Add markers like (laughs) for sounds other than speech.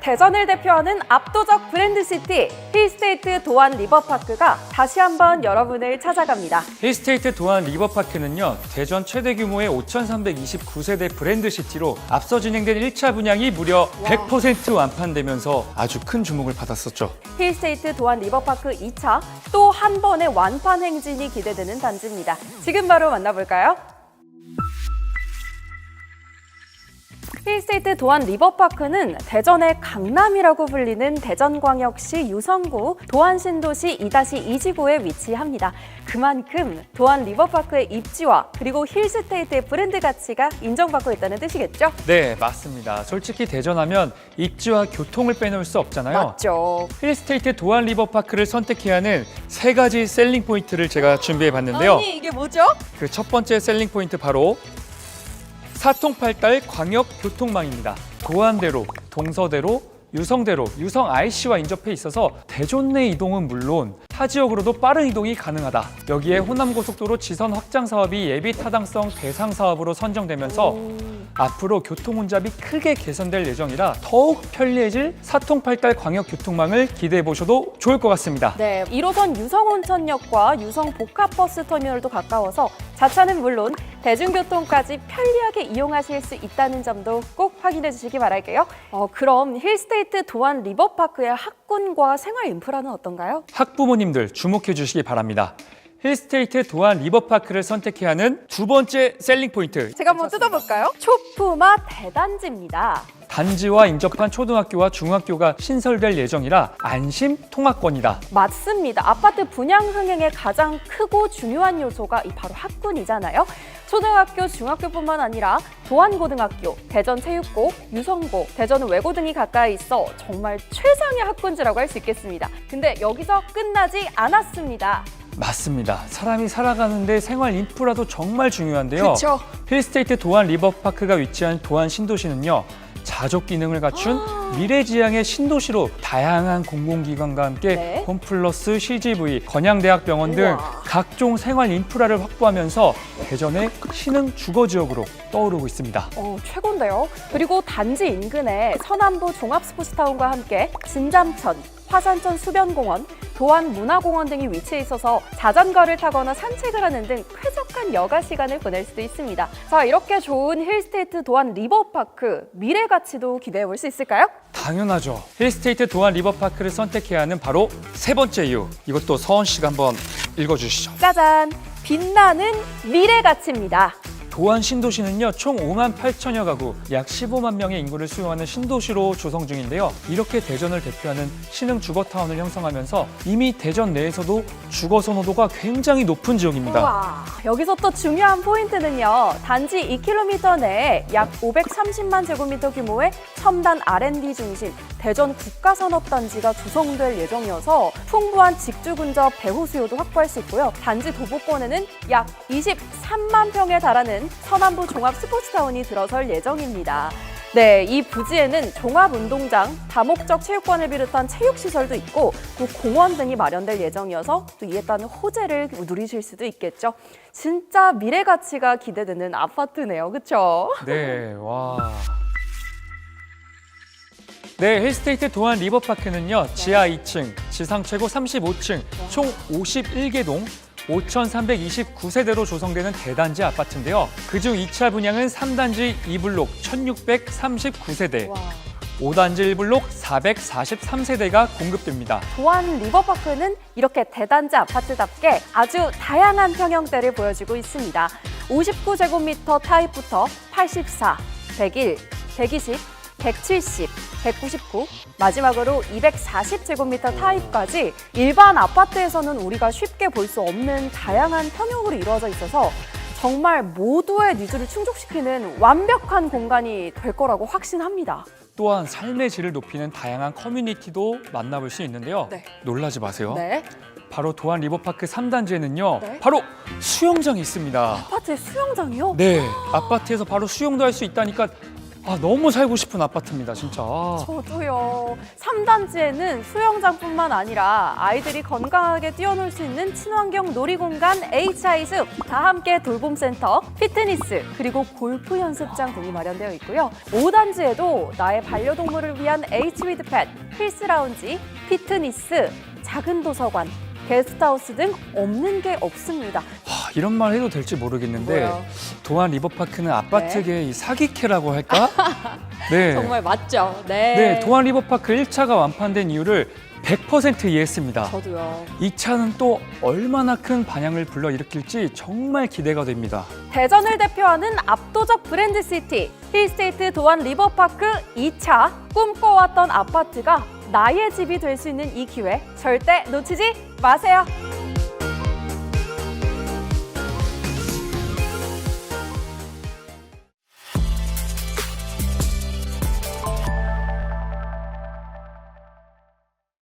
대전을 대표하는 압도적 브랜드 시티 힐스테이트 도안 리버파크가 다시 한번 여러분을 찾아갑니다. 힐스테이트 도안 리버파크는요, 대전 최대 규모의 5,329세대 브랜드 시티로 앞서 진행된 1차 분양이 무려 100% 완판되면서 아주 큰 주목을 받았었죠. 힐스테이트 도안 리버파크 2차 또 한 번의 완판 행진이 기대되는 단지입니다. 지금 바로 만나볼까요? 힐스테이트 도안 리버파크는 대전의 강남이라고 불리는 대전광역시 유성구 도안신도시 2-2지구에 위치합니다. 그만큼 도안 리버파크의 입지와 그리고 힐스테이트의 브랜드 가치가 인정받고 있다는 뜻이겠죠? 네, 맞습니다. 솔직히 대전하면 입지와 교통을 빼놓을 수 없잖아요. 맞죠. 힐스테이트 도안 리버파크를 선택해야 하는 세 가지 셀링 포인트를 제가 준비해 봤는데요. 아니 이게 뭐죠? 그 첫 번째 셀링 포인트 바로 사통팔달 광역 교통망입니다. 도안대로, 동서대로, 유성대로, 유성 IC와 인접해 있어서 대전 내 이동은 물론 타 지역으로도 빠른 이동이 가능하다. 여기에 호남고속도로 지선 확장 사업이 예비 타당성 대상 사업으로 선정되면서 앞으로 교통 혼잡이 크게 개선될 예정이라 더욱 편리해질 사통팔달 광역 교통망을 기대해 보셔도 좋을 것 같습니다. 네, 1호선 유성 온천역과 유성 복합버스 터미널도 가까워서 자차는 물론 대중교통까지 편리하게 이용하실 수 있다는 점도 꼭 확인해 주시기 바랄게요. 어, 그럼 힐스테이트 도안 리버파크의 학군과 생활 인프라는 어떤가요? 학부모님들 주목해 주시기 바랍니다. 힐스테이트 도안 리버파크를 선택해야 하는 두 번째 셀링 포인트. 제가 한번 뜯어볼까요? 초품화 대단지입니다. 단지와 인접한 초등학교와 중학교가 신설될 예정이라 안심 통학권이다. 맞습니다. 아파트 분양 흥행의 가장 크고 중요한 요소가 이 바로 학군이잖아요. 초등학교, 중학교뿐만 아니라 도안고등학교, 대전체육고, 유성고, 대전은 외고 등이 가까이 있어 정말 최상의 학군지라고 할 수 있겠습니다. 근데 여기서 끝나지 않았습니다. 맞습니다. 사람이 살아가는데 생활 인프라도 정말 중요한데요. 그쵸. 힐스테이트 도안 리버파크가 위치한 도안 신도시는요. 자족 기능을 갖춘 (gasps) 미래지향의 신도시로 다양한 공공기관과 함께 네. 홈플러스, CGV, 건양대학병원 등 우와. 각종 생활 인프라를 확보하면서 대전의 신흥 주거 지역으로 떠오르고 있습니다. 어, 최고인데요. 그리고 단지 인근에 서남부 종합스포츠타운과 함께 진잠천, 화산천 수변공원, 도안 문화공원 등이 위치해 있어서 자전거를 타거나 산책을 하는 등 쾌적한 여가 시간을 보낼 수도 있습니다. 자, 이렇게 좋은 힐스테이트 도안 리버파크 미래 가치도 기대해 볼 수 있을까요? 당연하죠. 힐스테이트 도안 리버파크를 선택해야 하는 바로 세 번째 이유. 이것도 서원 씨가 한번 읽어주시죠. 짜잔! 빛나는 미래 가치입니다. 도안 신도시는요 총 5만 8천여 가구 약 15만 명의 인구를 수용하는 신도시로 조성 중인데요 이렇게 대전을 대표하는 신흥 주거타운을 형성하면서 이미 대전 내에서도 주거 선호도가 굉장히 높은 지역입니다 우와, 여기서 또 중요한 포인트는요. 단지 2km 내에 약 530만 제곱미터 규모의 첨단 R&D 중심 대전 국가산업단지가 조성될 예정이어서 풍부한 직주 근접 배후 수요도 확보할 수 있고요. 단지 도보권에는 약 23만 평에 달하는 서남부 종합 스포츠타운이 들어설 예정입니다. 네, 이 부지에는 종합운동장, 다목적 체육관을 비롯한 체육시설도 있고 또 공원 등이 마련될 예정이어서 또 이에 따른 호재를 누리실 수도 있겠죠. 진짜 미래 가치가 기대되는 아파트네요. 그렇죠? 네, 와. 네, 힐스테이트 도안 리버파크는요 지하 2층, 지상 최고 35층, 총 51개 동 5,329세대로 조성되는 대단지 아파트인데요. 그중 2차 분양은 3단지 2블록 1,639세대, 와. 5단지 1블록 443세대가 공급됩니다. 도안 리버파크는 이렇게 대단지 아파트답게 아주 다양한 평형대를 보여주고 있습니다. 59제곱미터 타입부터 84, 101, 120, 170, 199, 마지막으로 240제곱미터 타입까지 일반 아파트에서는 우리가 쉽게 볼 수 없는 다양한 평형으로 이루어져 있어서 정말 모두의 니즈를 충족시키는 완벽한 공간이 될 거라고 확신합니다. 또한 삶의 질을 높이는 다양한 커뮤니티도 만나볼 수 있는데요. 네. 놀라지 마세요. 네. 바로 도안 리버파크 3단지에는요. 네. 바로 수영장이 있습니다. 아파트에 수영장이요? 네, 아파트에서 바로 수영도 할 수 있다니까 아, 너무 살고 싶은 아파트입니다, 진짜. 아. 저도요. 3단지에는 수영장뿐만 아니라 아이들이 건강하게 뛰어놀 수 있는 친환경 놀이공간 HI숲, 다 함께 돌봄센터, 피트니스, 그리고 골프 연습장 등이 마련되어 있고요. 5단지에도 나의 반려동물을 위한 H위드팻, 힐스라운지, 피트니스, 작은 도서관, 게스트하우스 등 없는 게 없습니다. 하, 이런 말 해도 될지 모르겠는데 뭐요? 도안 리버파크는 아파트계의 이 사기캐라고 할까? (laughs) 네. 정말 맞죠? 네. 네, 도안 리버파크 1차가 완판된 이유를 100% 이해했습니다. 저도요. 이 차는 또 얼마나 큰 반향을 불러일으킬지 정말 기대가 됩니다. 대전을 대표하는 압도적 브랜드 시티 힐스테이트 도안 리버파크 2차 꿈꿔왔던 아파트가 나의 집이 될 수 있는 이 기회 절대 놓치지 마세요.